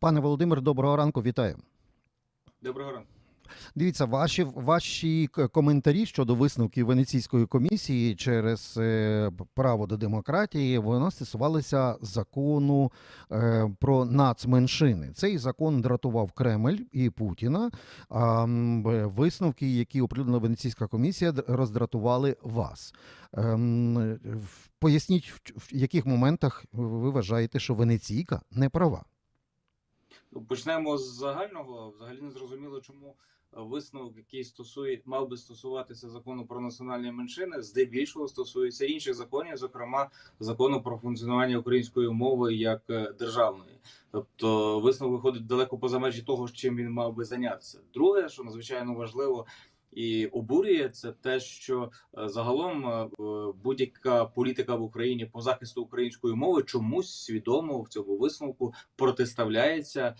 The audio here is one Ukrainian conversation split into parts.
Пане Володимир, доброго ранку, вітаю. Доброго ранку. Дивіться, ваші ваші коментарі щодо висновків Венеційської комісії через е, право до демократії воно стосувалося закону е, про нацменшини. Цей закон дратував Кремль і Путіна. А м, висновки, які оприлюднила Венеційська комісія, роздратували вас. Поясніть, в яких моментах ви вважаєте, що Венеційка не права. Почнемо з загального. Взагалі не зрозуміло, чому е, висновок, який стосує, мав би стосуватися закону про національні меншини, здебільшого стосується інших законів, зокрема закону про функціонування української мови як е, державної. Тобто висновок виходить далеко поза межі того, чим він мав би зайнятися. Друге, що надзвичайно важливо. І обурює це те, що е, загалом е, е, будь-яка політика в Україні по захисту української мови чомусь свідомо в цьому висновку протиставляється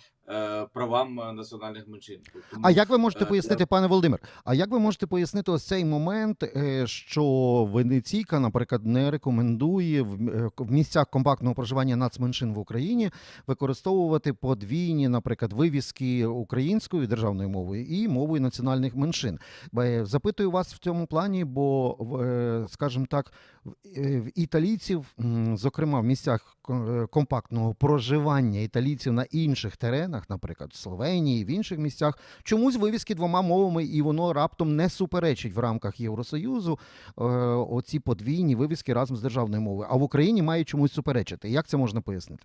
правам е, національних меншин. Тому, А як ви можете е, пояснити, пане Володимир? А як ви можете пояснити ось цей момент, е, що Венеційка, наприклад, не рекомендує в е, місцях компактного проживання нацменшин в Україні використовувати подвійні, наприклад, вивіски українською державною мовою і мовою національних меншин? Е, Запитую вас в цьому плані, бо е, скажімо так, в е, італійців, зокрема в місцях е, компактного проживання італійців на інших теренах, наприклад, в Словенії, в інших місцях, чомусь вивіски двома мовами, і воно раптом не суперечить в рамках Євросоюзу е, оці подвійні вивіски разом з державною мовою. А в Україні має чомусь суперечити. Як це можна пояснити?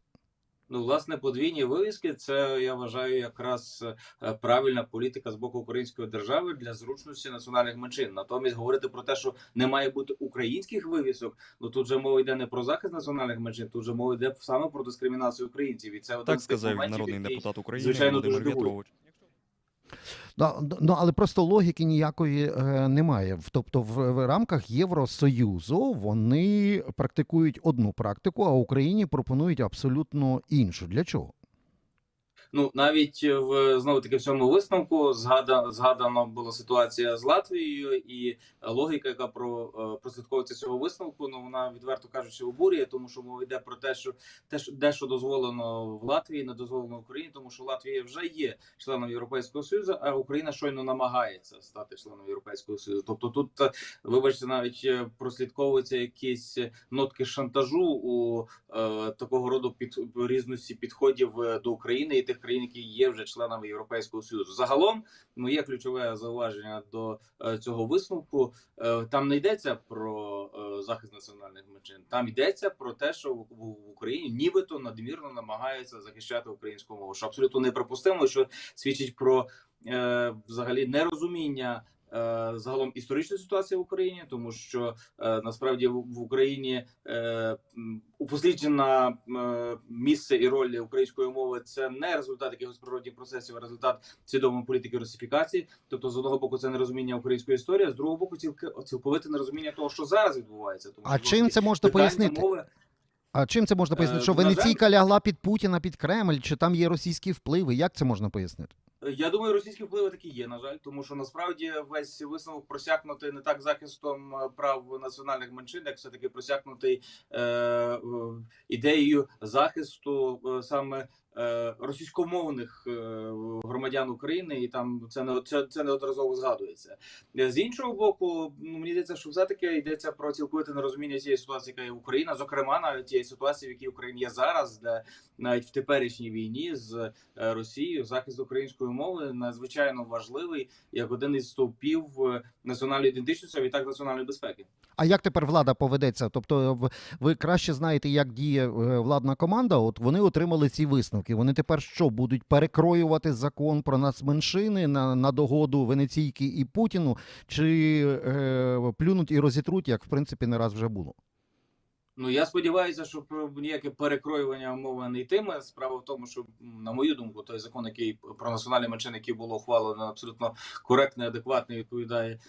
Ну, власне, подвійні вивіски це я вважаю якраз е, правильна політика з боку української держави для зручності національних меншин. Натомість говорити про те, що не має бути українських вивісок. Ну тут же мова йде не про захист національних меншин, тут же мова йде саме про дискримінацію українців. І це Так сказав моментів, народний який- депутат України звичайно, Володимир. В'ятрович. Да, Ну, але просто логіки ніякої е, немає. Тобто, в рамках Євросоюзу вони практикують одну практику, а Україні пропонують абсолютно іншу. Для чого? Ну навіть в знову таки в цьому висновку згада згадана була ситуація з Латвією, і логіка, яка про е, прослідковується цього висновку, ну вона відверто кажучи обурює, тому що мова йде про те, що те, що дещо дозволено в Латвії, не дозволено в Україні, тому що Латвія вже є членом Європейського союзу, а Україна щойно намагається стати членом Європейського союзу. Тобто, тут е, вибачте, навіть е, прослідковуються якісь нотки шантажу у е, такого роду під різності підходів е, до України і тих країн, які є вже членами Європейського союзу. Загалом, моє ключове зауваження до е, цього висновку е, там не йдеться про е, захист національних меншин. Там йдеться про те, що в, Україні нібито надмірно намагаються захищати українську мову, що абсолютно неприпустимо, що свідчить про взагалі нерозуміння. Е, Загалом історичної ситуації в Україні, тому що е, насправді в, Україні е, упосліджена місце і роль української мови це не результат якихось природних процесів, а результат свідомої політики русифікації. Тобто, з одного боку, це нерозуміння української історії, а з другого боку, цілковите нерозуміння того, що зараз відбувається. Тому А чим це можна пояснити? мови А чим це можна пояснити? Що Венеційка лягла під Путіна, під Кремль, чи там є російські впливи? Як це можна пояснити? Я думаю, російські впливи такі є, на жаль, тому що насправді весь висновок просякнутий не так захистом е, прав національних меншин, як все таки просякнутий е, е, ідеєю захисту е, саме російськомовних е, громадян України, і там це не це, це неодноразово згадується. Е, З іншого боку, ну мені здається, що все таки йдеться про цілковите нерозуміння цієї ситуації, яка є Україна, зокрема навіть тієї ситуації, в якій Україна є зараз, де навіть в теперішній війні з е, Росією захист української мови надзвичайно важливий як один із стовпів е, національної ідентичності, а відтак національної безпеки. А як тепер влада поведеться? Тобто, ви краще знаєте, як діє е, владна команда. От вони отримали ці висновки. Вони тепер що будуть перекроювати закон про нацменшини на, на догоду Венеційки і Путіну, чи е, плюнуть і розітруть, як в принципі не раз вже було? Ну я сподіваюся, що про ніяке перекроювання мови не йтиме. Справа в тому, що на мою думку, той закон, який про національні меншини, який було ухвалено, абсолютно коректний, адекватний, відповідає е,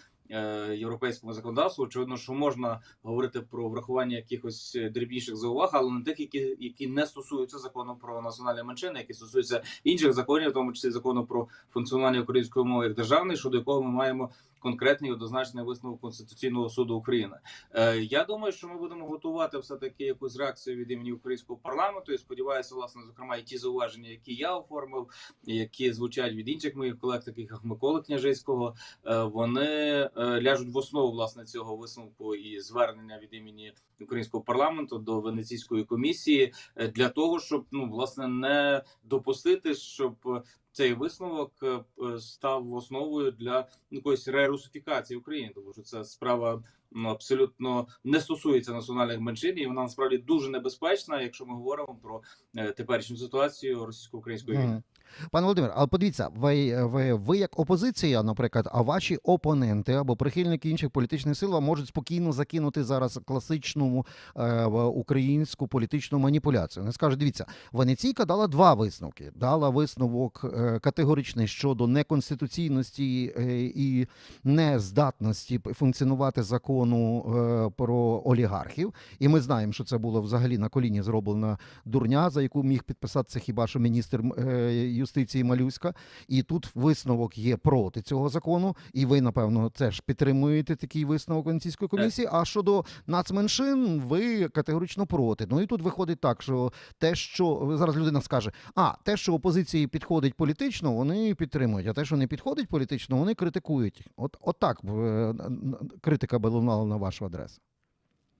європейському законодавству. Очевидно, що можна говорити про врахування якихось е, дрібніших зауваг, але не тих, які, які не стосуються закону про національні меншини, які стосуються інших законів, в тому числі закону про функціонування української мови як державної, щодо якого ми маємо конкретний однозначний висновок Конституційного суду України. Е, Я думаю, що ми будемо готувати все таки якусь реакцію від імені українського парламенту. І сподіваюся, власне, зокрема, і ті зауваження, які я оформив, які звучать від інших моїх колег, таких як Миколи Княжицького, е, вони е, ляжуть в основу власне цього висновку і звернення від імені українського парламенту до венеційської комісії е, для того, щоб ну власне не допустити, щоб цей висновок е, е, став основою для якоїсь рерусифікації України, тому що це справа ну, абсолютно не стосується національних меншин, і вона насправді дуже небезпечна, якщо ми говоримо про е, теперішню ситуацію російсько-української війни. Пане Володимир, але подивіться, ви, ви, ви як опозиція, наприклад, а ваші опоненти або прихильники інших політичних сил можуть спокійно закинути зараз класичну е, українську політичну маніпуляцію. Вони скажуть, дивіться, Венеційка дала два висновки. Дала висновок е, категоричний щодо неконституційності е, і нездатності функціонувати закону е, про олігархів. І ми знаємо, що це було взагалі на коліні зроблена дурня, за яку міг підписатися хіба що міністр юстиції Малюська. І тут висновок є проти цього закону. І ви, напевно, теж підтримуєте такий висновок Венеційської комісії. А щодо нацменшин, ви категорично проти. Ну і тут виходить так, що те, що зараз людина скаже, а те, що опозиції підходить політично, вони підтримують, а те, що не підходить політично, вони критикують. От, от так е, критика би лунала на вашу адресу.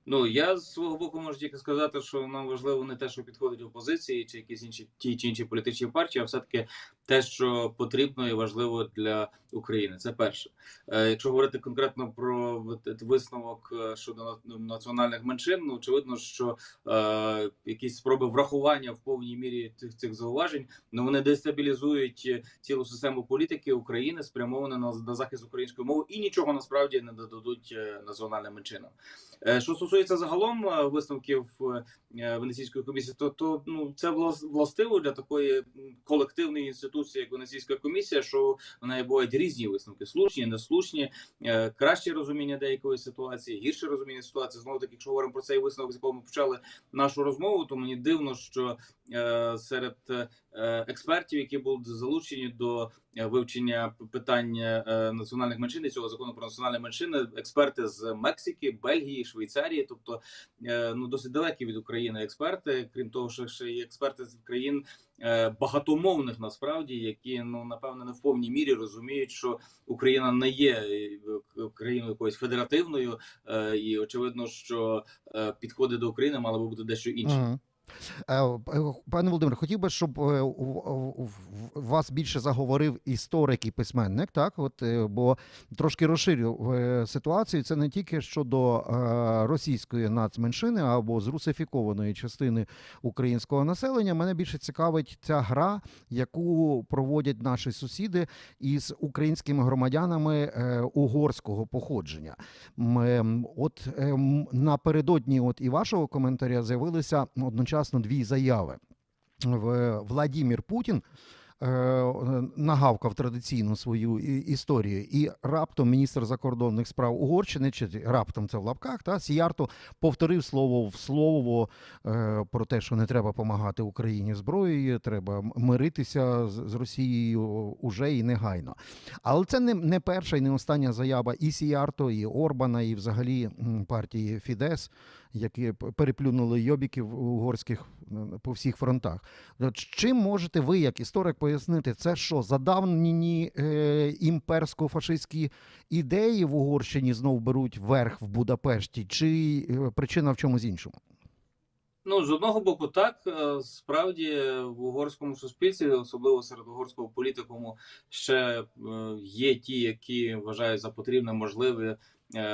Ну я з свого боку можу тільки сказати, що нам важливо не те, що підходить опозиції чи якісь інші ті чи інші політичні партії, а все таки те, що потрібно і важливо для України. Це перше. Е, якщо говорити конкретно про висновок е, щодо на- національних меншин, ну очевидно, що е, якісь спроби врахування в повній мірі цих цих зауважень, ну вони дестабілізують е, цілу систему політики України, спрямовану на, на захист української мови, і нічого насправді не додадуть національним меншинам. Е, Що стосується загалом висновків Венеційської комісії, то, то ну це влас- властиво для такої колективної інституції, як Венеційська комісія, що в неї бувають різні висновки: слушні, неслушні, е, краще розуміння деякої ситуації, гірше розуміння ситуації. Знову таки, якщо говоримо про цей висновок, з якого ми почали нашу розмову, то мені дивно, що е, серед е, експертів, які були залучені до вивчення питання е, національних меншин і цього закону про національні меншини, експерти з Мексики, Бельгії, Швейцарії, тобто е, ну досить далекі від України експерти. Крім того, що ще є експерти з країн е, багатомовних насправді, які ну напевне не в повній мірі розуміють, що Україна не є країною якоюсь федеративною, і очевидно, що підходи до України мали би бути дещо інші. Е, е, Пане Володимире, хотів би, щоб е, вас більше заговорив історик і письменник, так? От, бо трошки розширю ситуацію. Це не тільки щодо російської нацменшини або зрусифікованої частини українського населення. Мене більше цікавить ця гра, яку проводять наші сусіди із українськими громадянами угорського походження. Ем, От ем, напередодні от і вашого коментаря з'явилися одночасно дві заяви. В- Владімір Путін е, нагавкав традиційну свою історію, і раптом міністр закордонних справ Угорщини, чи раптом це в лапках, та Сіярто повторив слово в слово е, про те, що не треба допомагати Україні зброєю, треба миритися з Росією уже і негайно. Але це не, не перша і не остання заява і Сіярто, і Орбана, і взагалі партії Фідес, які переплюнули йобіків угорських по всіх фронтах. Чим можете ви, як історик, пояснити, це що задавнені е, імперсько-фашистські ідеї в Угорщині знов беруть верх в Будапешті, чи е, причина в чомусь іншому? Ну, з одного боку, так е, справді в угорському суспільстві, особливо серед угорського політикуму, ще є ті, які вважають за потрібне можливе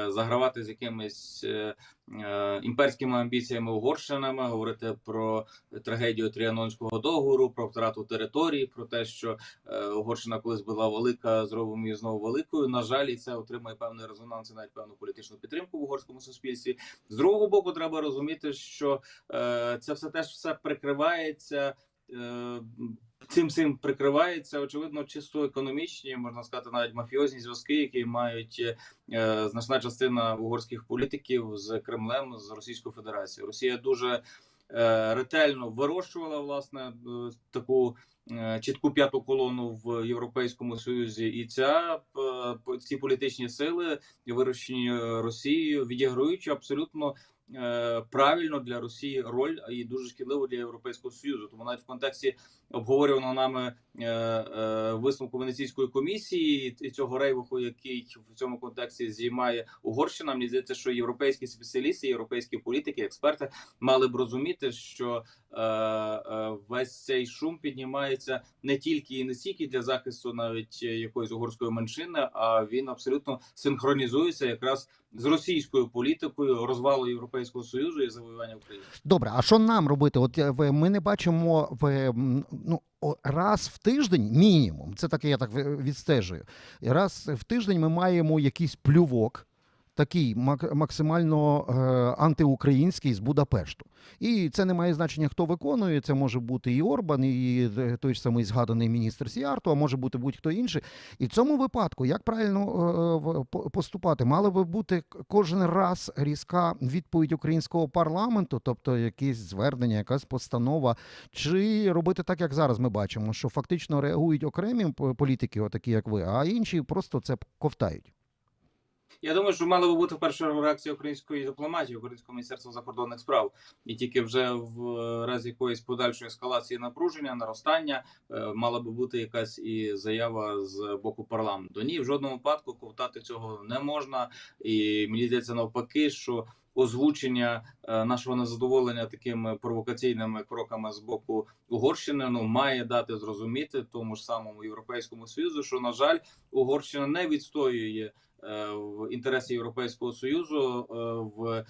загравати з якимись е, е, імперськими амбіціями Угорщинами, говорити про трагедію Тріанонського договору, про втрату території, про те, що е, Угорщина колись була велика, зробимо її знову великою. На жаль, і це отримає певний резонанс і навіть певну політичну підтримку в угорському суспільстві. З другого боку, треба розуміти, що е, це все теж все прикривається. Цим цим прикривається очевидно чисто економічні, можна сказати, навіть мафіозні зв'язки, які мають е, значна частина угорських політиків з Кремлем з Російською Федерацією. Росія дуже е, ретельно вирощувала власне е, таку е, чітку п'яту колону в Європейському Союзі, і ця е, ці політичні сили, вирощені Росією, відіграють абсолютно. Е, Правильно для Росії роль і дуже шкідливо для Європейського союзу. Тому навіть в контексті обговорюваного нами е, е, висновку Венеційської комісії і цього рейвуху, який в цьому контексті зіймає Угорщина. Мені здається, що європейські спеціалісти, європейські політики, експерти мали б розуміти, що весь цей шум піднімається не тільки і не стільки для захисту навіть якоїсь угорської меншини, а він абсолютно синхронізується якраз з російською політикою розвалу Європейського союзу і завоювання України. Добре, а що нам робити? От е, ми не бачимо в ну раз в тиждень, мінімум. Це таке, я так ви- відстежую. Раз в тиждень ми маємо якийсь плювок. Такий мак- максимально е, антиукраїнський з Будапешту, і це не має значення, хто виконує. Це може бути і Орбан, і е, той ж самий згаданий міністр Сіарту, а може бути будь-хто інший. І в цьому випадку як правильно е, поступати? Мало би бути кожен раз різка відповідь українського парламенту, тобто якесь звернення, якась постанова, чи робити так, як зараз ми бачимо, що фактично реагують окремі політики, отакі як ви, а інші просто це ковтають. Я думаю, що мала би бути перша реакція української дипломатії, українського міністерства закордонних справ, і тільки вже в е, разі якоїсь подальшої ескалації напруження, наростання е, мала би бути якась і заява з боку парламенту. Ні, в жодному випадку ковтати цього не можна, і мені здається навпаки, що озвучення е, нашого незадоволення такими провокаційними кроками з боку Угорщини. Ну має дати зрозуміти тому ж самому європейському союзу, що на жаль, Угорщина не відстоює е, в інтересі Європейського союзу е, в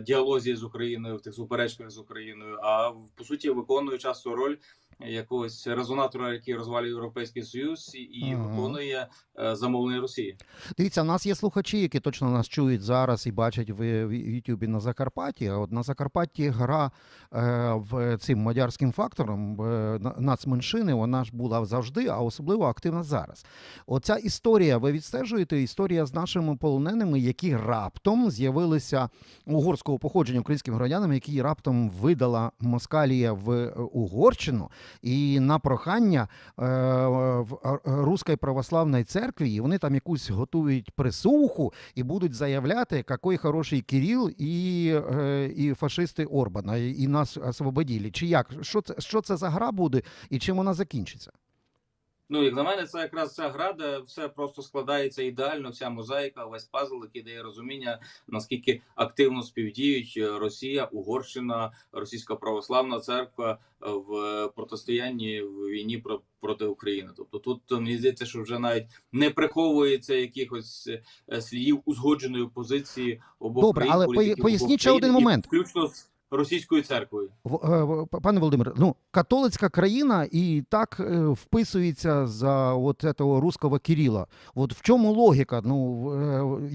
діалозі з Україною в тих суперечках з Україною, а по суті виконує часто роль якогось резонатора, який розвалює європейський союз, і- Ага. виконує е, замовлення Росії. Дивіться, у нас є слухачі, які точно нас чують зараз і бачать в Ютубі на Закарпатті. А от на Закарпатті гра е, в цим мадярським фактором нацменшини, вона ж була завжди, а особливо активна зараз. Оця історія, ви відстежуєте історія з нашими полоненими, які раптом з'явилися угорського походження українськими громадянами, які раптом видала Москалія в е, Угорщину, і на прохання е, в е, Руської православної церкві, і вони там якусь готують присуху і будуть заявляти, який хороший Кирил і, е, і фашисти Орбана, і, нас освободили. Чи як? Що це, що це за гра буде і чим вона закінчиться? Ну, як на мене, це якраз ця гра, де все просто складається ідеально, вся мозаїка, весь пазл, який дає розуміння, наскільки активно співдіють е, Росія, Угорщина, Російська православна церква е, в протистоянні в війні про- проти України. Тобто тут е, мені здається, що вже навіть не приховується якихось слідів узгодженої позиції обох Добре, країн, але поясніть ще один момент. включно з російською церквою. Е, Пане Володимире, ну католицька країна і так е, вписується за от цього руського Кирила. От в чому логіка? Ну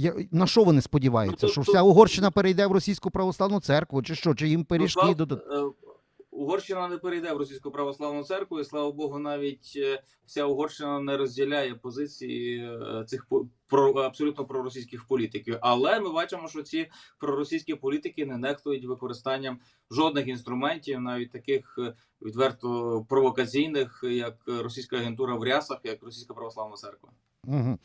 е, на що вони сподіваються? Ну, Що вся Угорщина перейде в російську православну церкву, чи що? Чи їм пиріжки Ну? Угорщина не перейде в російську православну церкву, і слава Богу, навіть е, вся Угорщина не розділяє позиції е, цих про абсолютно проросійських політиків. Але ми бачимо, що ці проросійські політики не нехтують використанням жодних інструментів, навіть таких е, відверто провокаційних, як російська агентура в рясах, як російська православна церква. Угу.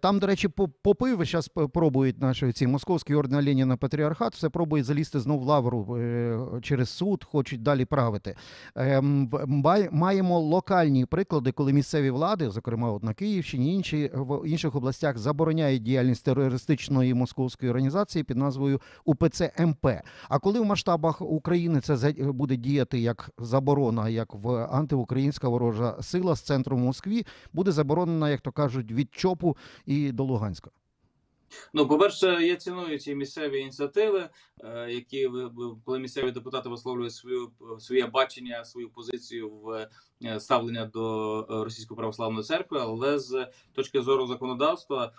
Там, до речі, по- попи зараз пробують наші ці московські ордена Леніна Патріархат, все пробують залізти знов в лавру е, через суд, хочуть далі правити. Ем, Маємо локальні приклади, коли місцеві влади, зокрема от на Київщині, інші в інших областях забороняють діяльність терористичної московської організації під назвою УПЦ МП. А коли в масштабах України це буде діяти як заборона, як в антиукраїнська ворожа сила з центру в Москві, буде заборонена, як то кажуть, від ЧОПу і до Луганська. Ну, по-перше, я ціную ці місцеві ініціативи, е, які коли місцеві депутати висловлюють свою своє бачення, свою позицію в е, ставлення до е, російської православної церкви, але з точки зору законодавства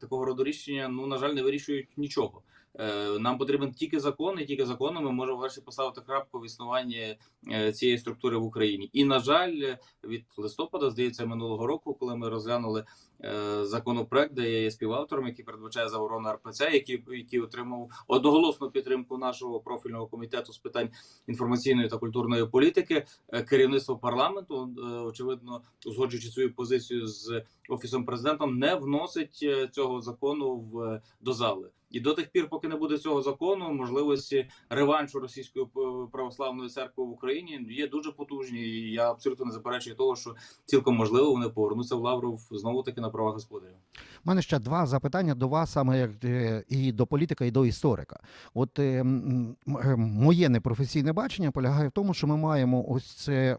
такого роду рішення, ну на жаль, не вирішують нічого. Е, Нам потрібен тільки закон, і тільки законом ми можемо врешті поставити крапку в існуванні е, цієї структури в Україні. І на жаль, від листопада, здається, минулого року, коли ми розглянули е, законопроект, де я є співавтором, який передбачає заборону РПЦ, який, який отримав одноголосну підтримку нашого профільного комітету з питань інформаційної та культурної політики. Керівництво парламенту, очевидно, узгоджуючи свою позицію з офісом президентом, не вносить цього закону в до зали. І до тих пір, поки не буде цього закону, можливості реваншу російської православної церкви в Україні є дуже потужні. І я абсолютно не заперечую того, що цілком можливо вони повернуться в Лавров знову таки на правах господаря. У мене ще два запитання до вас, саме як е, і до політика, і до історика. От е, е, моє непрофесійне бачення полягає в тому, що ми маємо ось це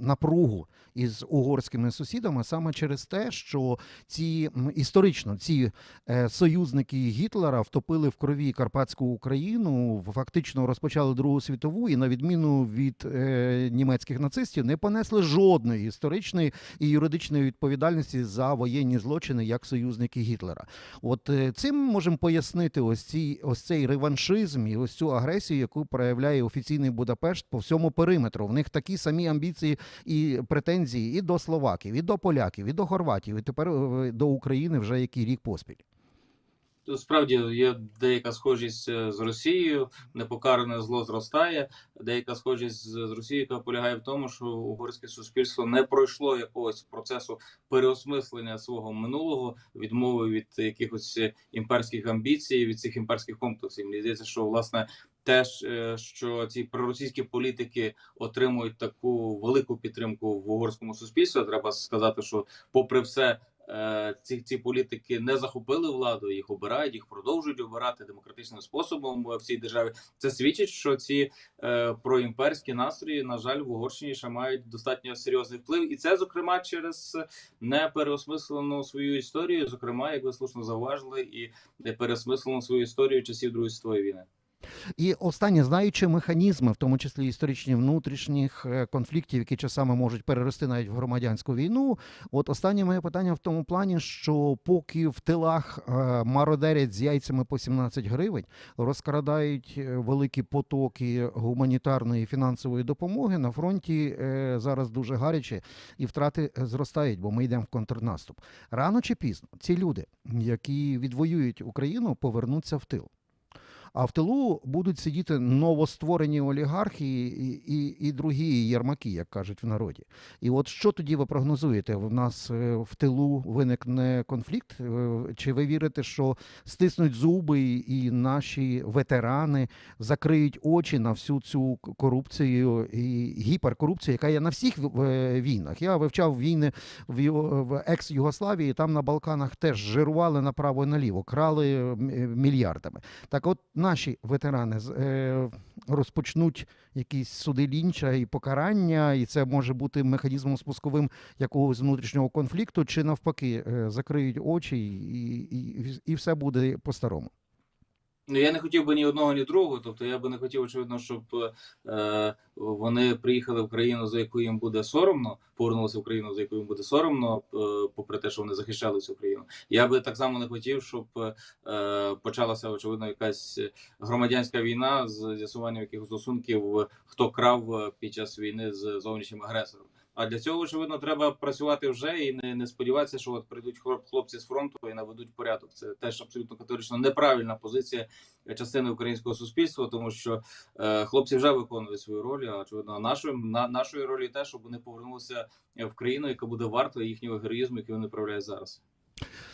напругу із угорськими сусідами саме через те, що ці історично ці е, союзники Гітлера втопили в крові Карпатську Україну, фактично розпочали Другу світову, і на відміну від е, німецьких нацистів не понесли жодної історичної і юридичної відповідальності за воєнні злочини як союзники Гітлера. От е, цим можемо пояснити ось ці ось цей реваншизм і ось цю агресію, яку проявляє офіційний Будапешт по всьому периметру. В них такі самі амбіції і претензії і до словаків, і до поляків, і до хорватів, і тепер е, до України вже який рік поспіль. Справді є деяка схожість е, з Росією, непокаране зло зростає. Деяка схожість з Росією, яка полягає в тому, що угорське суспільство не пройшло якогось процесу переосмислення свого минулого, відмови від якихось е, імперських амбіцій, від цих імперських комплексів. Мені здається, що власне теж е, що ці проросійські політики отримують таку велику підтримку в угорському суспільстві. Треба сказати, що, попри все. е, Ці ці політики не захопили владу, їх обирають, їх продовжують обирати демократичним способом в цій державі. Це свідчить, що ці е, проімперські настрої, на жаль, в Угорщині ще мають достатньо серйозний вплив, і це зокрема через непереосмислену свою історію. Зокрема, як ви слушно зауважили, і переосмислену свою історію часів Другої світової війни. І останнє, знаючи механізми, в тому числі історичні внутрішніх е, конфліктів, які часами можуть перерости навіть в громадянську війну. От останнє моє питання в тому плані, що поки в тилах е, мародерять з яйцями по 17 гривень, розкрадають е, великі потоки гуманітарної і фінансової допомоги, на фронті зараз дуже гаряче і втрати зростають, бо ми йдемо в контрнаступ. Рано чи пізно ці люди, які відвоюють Україну, повернуться в тил. А в тилу будуть сидіти новостворені олігархи і, і, і другі єрмаки, як кажуть в народі. І от що тоді ви прогнозуєте? В нас е, в тилу виникне конфлікт? Е, Чи ви вірите, що стиснуть зуби і наші ветерани закриють очі на всю цю корупцію і гіперкорупцію, яка є на всіх е, війнах? Я вивчав війни в, екс-Югославії, там на Балканах теж жирували направо і наліво, крали мільярдами. Так от наші ветерани е, розпочнуть якісь суди лінча і покарання, і це може бути механізмом спусковим якогось внутрішнього конфлікту, чи навпаки е, закриють очі і, і, і все буде по-старому. Ну я не хотів би ні одного, ні другого. Тобто я би не хотів, очевидно, щоб е, вони приїхали в країну, за яку їм буде соромно, повернулися в країну, за яку їм буде соромно, е, попри те, що вони захищали цю країну. Я би так само не хотів, щоб е, почалася очевидно якась громадянська війна з з'ясуванням якихось стосунків, хто крав е, під час війни з зовнішнім агресором. А для цього очевидно треба працювати вже і не, не сподіватися, що от прийдуть хлоп- хлопці з фронту і наведуть порядок. Це теж абсолютно категорично неправильна позиція частини українського суспільства, тому що е, хлопці вже виконують свою роль. А очевидно, нашою на нашої ролі те, щоб вони повернулися в країну, яка буде варта їхнього героїзму, який вони проявляють зараз.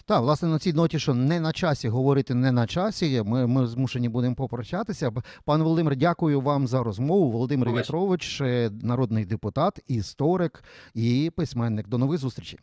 Так, власне, на цій ноті, що не на часі говорити не на часі. Ми, ми змушені будемо попрощатися. Пане Володимир, дякую вам за розмову. Володимир Вітрович, В'ятрович, е, народний депутат, історик і письменник. До нових зустрічей.